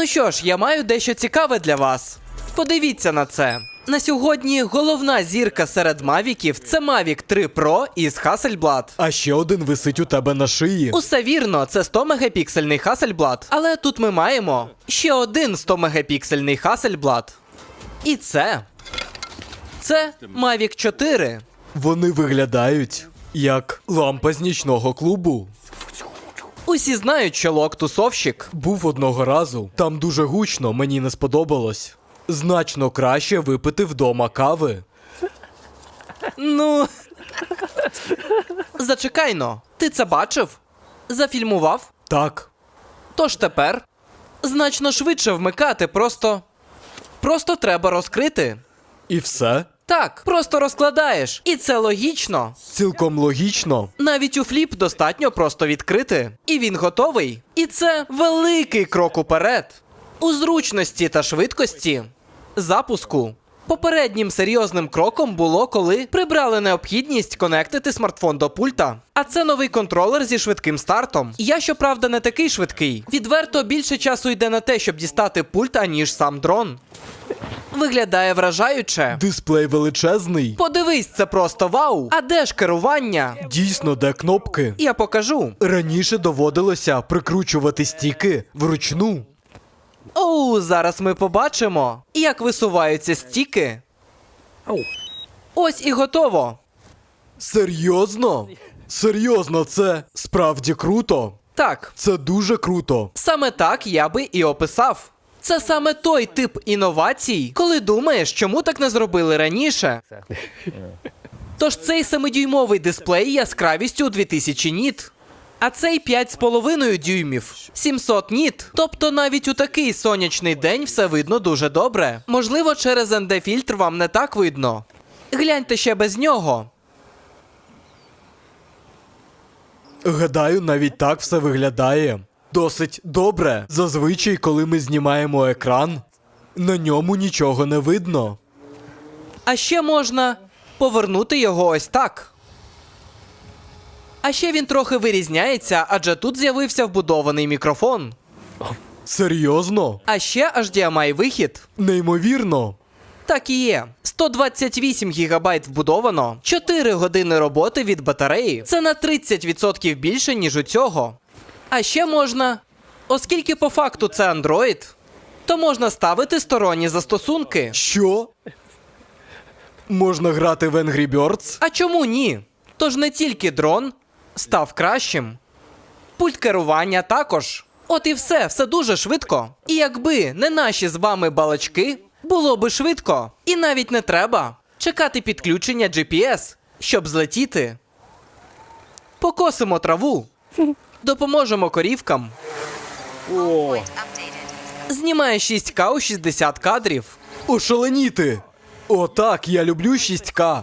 Ну що ж, я маю дещо цікаве для вас. Подивіться на це. На сьогодні головна зірка серед мавіків це Mavic 3 Pro із Hasselblad. А ще один висить у тебе на шиї. Усе вірно, це 100 мегапіксельний Hasselblad. Але тут ми маємо ще один 100 мегапіксельний Hasselblad. І це. Це Mavic 4. Вони виглядають як лампа з нічного клубу. Усі знають, що Лок тусовщик. Був одного разу. Там дуже гучно, мені не сподобалось. Значно краще випити вдома кави. Ну. Зачекайно, ти це бачив? Зафільмував? Так, Тож тепер значно швидше вмикати, просто. Просто треба розкрити. і все. Так, просто розкладаєш. І це логічно. Цілком логічно. Навіть у фліп достатньо просто відкрити. І він готовий. І це великий крок уперед. У зручності та швидкості запуску. Попереднім серйозним кроком було, коли прибрали необхідність конектити смартфон до пульта. А це новий контролер зі швидким стартом. Я, щоправда, не такий швидкий. Відверто більше часу йде на те, щоб дістати пульт, аніж сам дрон. Виглядає вражаюче. Дисплей величезний. Подивись, це просто вау. А де ж керування? Дійсно, де кнопки. Я покажу. Раніше доводилося прикручувати стіки вручну. Оу, зараз ми побачимо, як висуваються стіки. Ось і готово. Серйозно? Серйозно, це справді круто. Так, Це дуже круто. саме так я би і описав. Це саме той тип інновацій, коли думаєш, чому так не зробили раніше. Тож цей 7-дюймовий дисплей яскравістю у 2000 ніт. А цей 5,5 дюймів 700 ніт. Тобто навіть у такий сонячний день все видно дуже добре. Можливо, через ND фільтр вам не так видно. Гляньте ще без нього. Гадаю, навіть так все виглядає. Досить добре. Зазвичай, коли ми знімаємо екран, на ньому нічого не видно. А ще можна повернути його ось так. А ще він трохи вирізняється, адже тут з'явився вбудований мікрофон. Серйозно? А ще HDMI вихід. Неймовірно. Так і є. 128 ГБ вбудовано, 4 години роботи від батареї. Це на 30% більше, ніж у цього. А ще можна, оскільки по факту це Android, то можна ставити сторонні застосунки. Що? Можна грати в Angry Birds? А чому ні? Тож не тільки дрон став кращим, пульт керування також. От і все, все дуже швидко. І якби не наші з вами балачки, було би швидко. І навіть не треба чекати підключення GPS, щоб злетіти. Покосимо траву, допоможемо корівкам. Updated. Знімає 6К у 60 кадрів. Ошаленіти! О, так, я люблю 6К.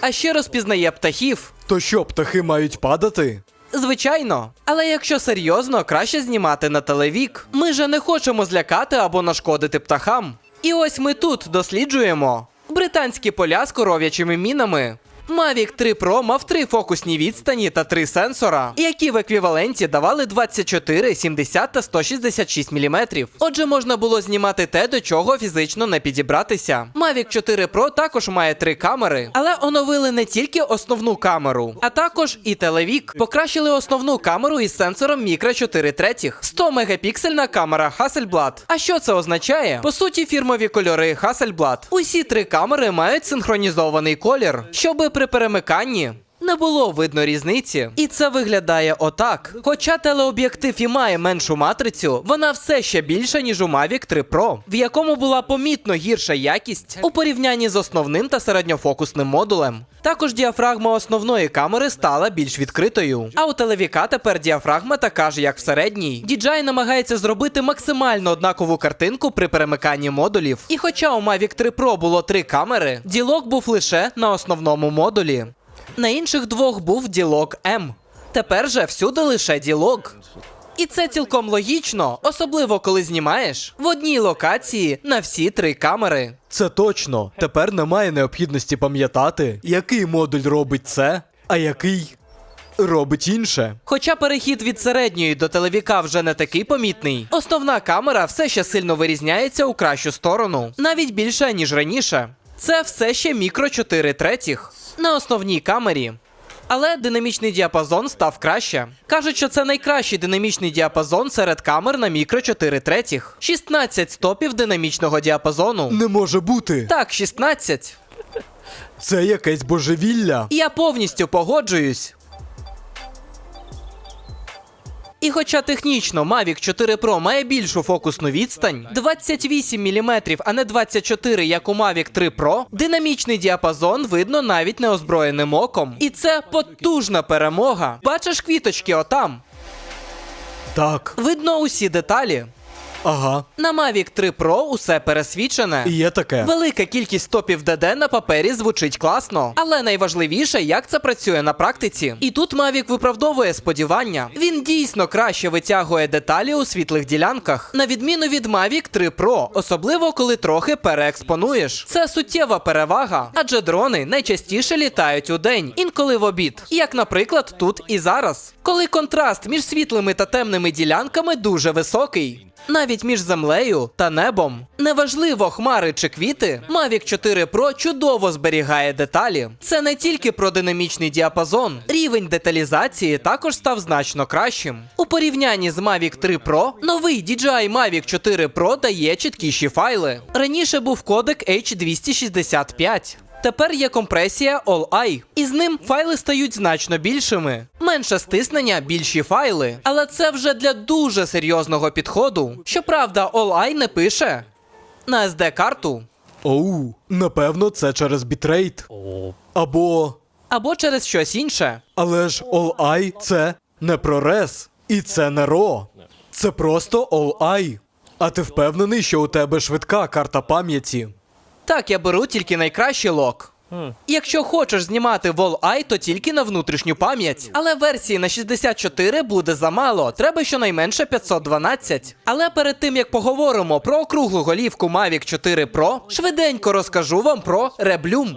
А ще розпізнає птахів. То що, птахи мають падати? Звичайно, але якщо серйозно, краще знімати на телевік. Ми же не хочемо злякати або нашкодити птахам. І ось ми тут досліджуємо британські поля з коров'ячими мінами. Mavic 3 Pro мав три фокусні відстані та три сенсора, які в еквіваленті давали 24, 70 та 166 мм. Отже, можна було знімати те, до чого фізично не підібратися. Mavic 4 Pro також має три камери, але оновили не тільки основну камеру, а також і телевік. Покращили основну камеру із сенсором мікро 4 третіх. 100 мегапіксельна камера Hasselblad. А що це означає? По суті, фірмові кольори Hasselblad. Усі три камери мають синхронізований колір, щоби при перемиканні. Не було видно різниці, і це виглядає отак. Хоча телеоб'єктив і має меншу матрицю, вона все ще більша, ніж у Mavic 3 Pro, в якому була помітно гірша якість у порівнянні з основним та середньофокусним модулем. Також діафрагма основної камери стала більш відкритою. А у телевіка тепер діафрагма така ж, як в середній. DJI намагається зробити максимально однакову картинку при перемиканні модулів. І хоча у Mavic 3 Pro було три камери, ділок був лише на основному модулі. На інших двох був ділок М. Тепер же всюди лише ділок. І це цілком логічно, особливо коли знімаєш в одній локації на всі три камери. Це точно. Тепер немає необхідності пам'ятати, який модуль робить це, а який робить інше. Хоча перехід від середньої до телевіка вже не такий помітний, основна камера все ще сильно вирізняється у кращу сторону, навіть більше ніж раніше. Це все ще мікро 4 третіх на основній камері. Але динамічний діапазон став краще. Кажуть, що це найкращий динамічний діапазон серед камер на мікро 4 третіх. 16 стопів динамічного діапазону. Не може бути. Так, 16. Це якесь божевілля. Я повністю погоджуюсь. І хоча технічно Mavic 4 Pro має більшу фокусну відстань 28 мм, а не 24, як у Mavic 3 Pro, динамічний діапазон видно навіть неозброєним оком. І це потужна перемога. Бачиш квіточки отам? Так. Видно усі деталі. Ага. На Mavic 3 Pro усе пересвічене. Є таке. Велика кількість топів ДД на папері звучить класно, але найважливіше, як це працює на практиці. І тут Mavic виправдовує сподівання. Він дійсно краще витягує деталі у світлих ділянках, на відміну від Mavic 3 Pro, особливо коли трохи переекспонуєш. Це суттєва перевага, адже дрони найчастіше літають у день, інколи в обід, як, наприклад, тут і зараз, коли контраст між світлими та темними ділянками дуже високий. Навіть між землею та небом. Неважливо, хмари чи квіти, Mavic 4 Pro чудово зберігає деталі. Це не тільки про динамічний діапазон, рівень деталізації також став значно кращим. У порівнянні з Mavic 3 Pro, новий DJI Mavic 4 Pro дає чіткіші файли. Раніше був кодек H265. Тепер є компресія All-I, і з ним файли стають значно більшими. Менше стиснення, більші файли. Але це вже для дуже серйозного підходу. Щоправда, All-I не пише на SD-карту Оу, напевно, це через бітрейт. Або. або через щось інше. Але ж All-I це не ProRes. І це не RAW. Це просто All-I. А ти впевнений, що у тебе швидка карта пам'яті? Так, я беру тільки найкращий лок. Якщо хочеш знімати All-I, то тільки на внутрішню пам'ять. Але версії на 64 буде замало, треба щонайменше 512. Але перед тим як поговоримо про округлу голівку Mavic 4 Pro, швиденько розкажу вам про Reblum.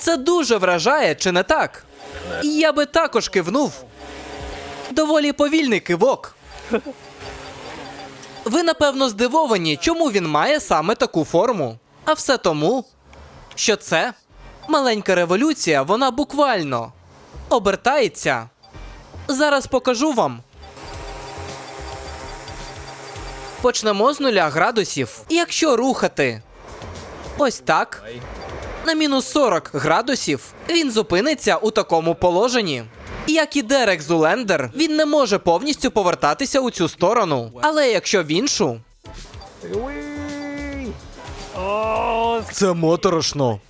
Це дуже вражає, чи не так? Я би також кивнув. Доволі повільний кивок. Ви напевно здивовані, чому він має саме таку форму. А все тому, що це маленька революція, вона буквально обертається. Зараз покажу вам. Почнемо з нуля градусів. Якщо рухати ось так, на мінус 40 градусів, він зупиниться у такому положенні. Як і Дерек Зулендер, він не може повністю повертатися у цю сторону. Але якщо в іншу, Це моторошно.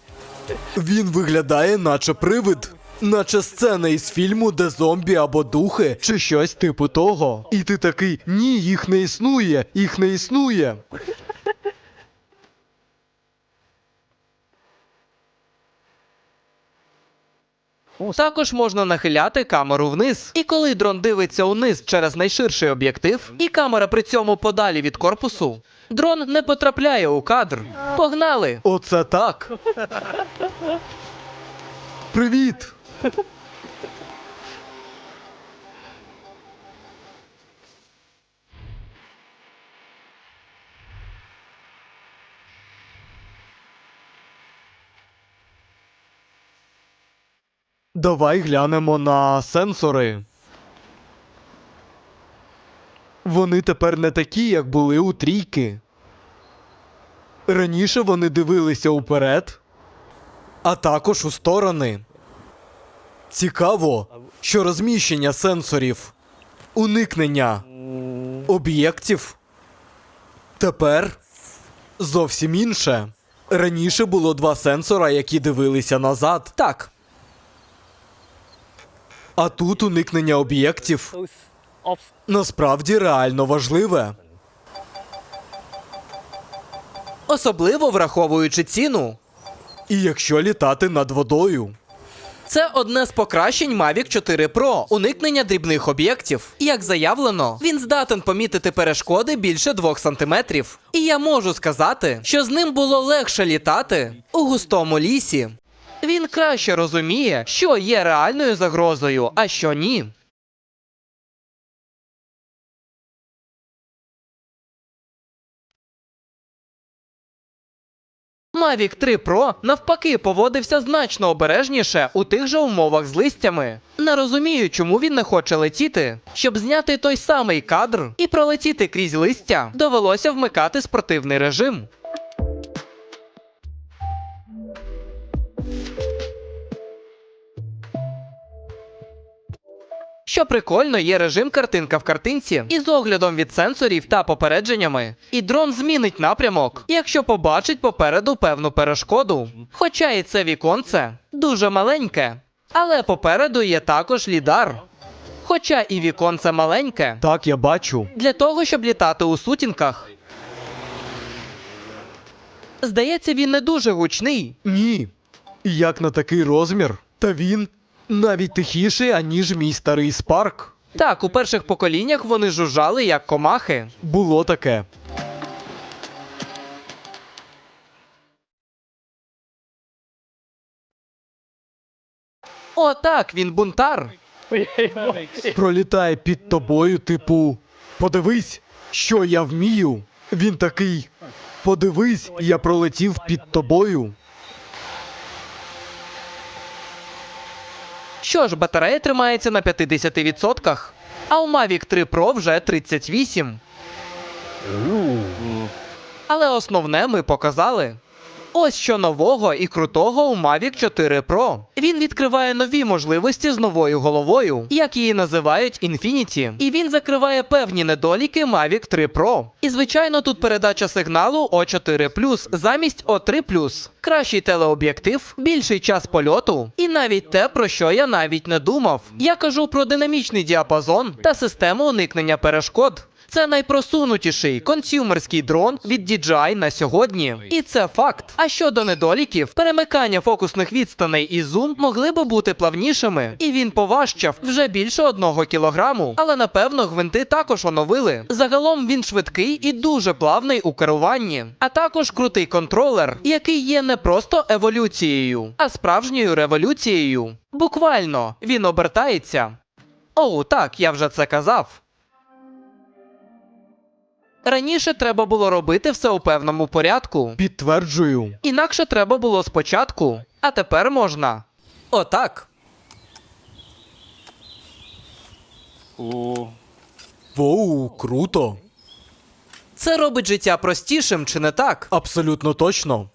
Він виглядає, наче привид. Наче сцена із фільму, де зомбі або духи, чи щось типу того. І ти такий: ні, їх не існує, їх не існує. Також можна нахиляти камеру вниз. І коли дрон дивиться униз через найширший об'єктив, і камера при цьому подалі від корпусу, дрон не потрапляє у кадр. Погнали! Оце так. Привіт! Давай глянемо на сенсори. Вони тепер не такі, як були у трійки. Раніше вони дивилися уперед, а також у сторони. Цікаво, що розміщення сенсорів, уникнення об'єктів тепер зовсім інше. Раніше було два сенсора, які дивилися назад. Так, А тут уникнення об'єктів насправді реально важливе. особливо враховуючи ціну. І якщо літати над водою. Це одне з покращень Mavic 4 Pro – уникнення дрібних об'єктів. Як заявлено, він здатен помітити перешкоди більше 2 см. І я можу сказати, що з ним було легше літати у густому лісі. Він краще розуміє, що є реальною загрозою, а що ні. Mavic 3 Pro навпаки поводився значно обережніше у тих же умовах з листями. Не розумію, чому він не хоче летіти. Щоб зняти той самий кадр і пролетіти крізь листя, довелося вмикати спортивний режим. Що прикольно, є режим картинка в картинці із оглядом від сенсорів та попередженнями. І дрон змінить напрямок, якщо побачить попереду певну перешкоду. Хоча і це віконце дуже маленьке. Але попереду є також лідар. Хоча і віконце маленьке, Так, я бачу. для того, щоб літати у сутінках. Здається, він не дуже гучний. Ні. Як на такий розмір, та він навіть тихіший, аніж мій старий спарк. Так, у перших поколіннях вони жужжали як комахи. Було таке. О, так, він бунтар. Пролітає під тобою, типу. Подивись, що я вмію. Він такий. Подивись, я пролетів під тобою. Що ж, батарея тримається на 50%, а у Mavic 3 Pro вже 38%. Але основне ми показали. Ось що нового і крутого у Mavic 4 Pro. Він відкриває нові можливості з новою головою, як її називають Infinity. І він закриває певні недоліки Mavic 3 Pro. І звичайно, тут передача сигналу O4 замість O3 Кращий телеоб'єктив, більший час польоту, і навіть те, про що я навіть не думав. Я кажу про динамічний діапазон та систему уникнення перешкод. Це найпросунутіший консюмерський дрон від DJI на сьогодні. І це факт. А щодо недоліків, перемикання фокусних відстаней і зум могли би бути плавнішими, і він поважчав вже більше одного кілограму. Але напевно гвинти також оновили. Загалом він швидкий і дуже плавний у керуванні, а також крутий контролер, який є не просто еволюцією, а справжньою революцією. Буквально він обертається. Оу, так, я вже це казав. Раніше треба було робити все у певному порядку. Підтверджую. Інакше треба було спочатку, а тепер можна. Отак. О. Воу, круто. Це робить життя простішим, чи не так? Абсолютно точно.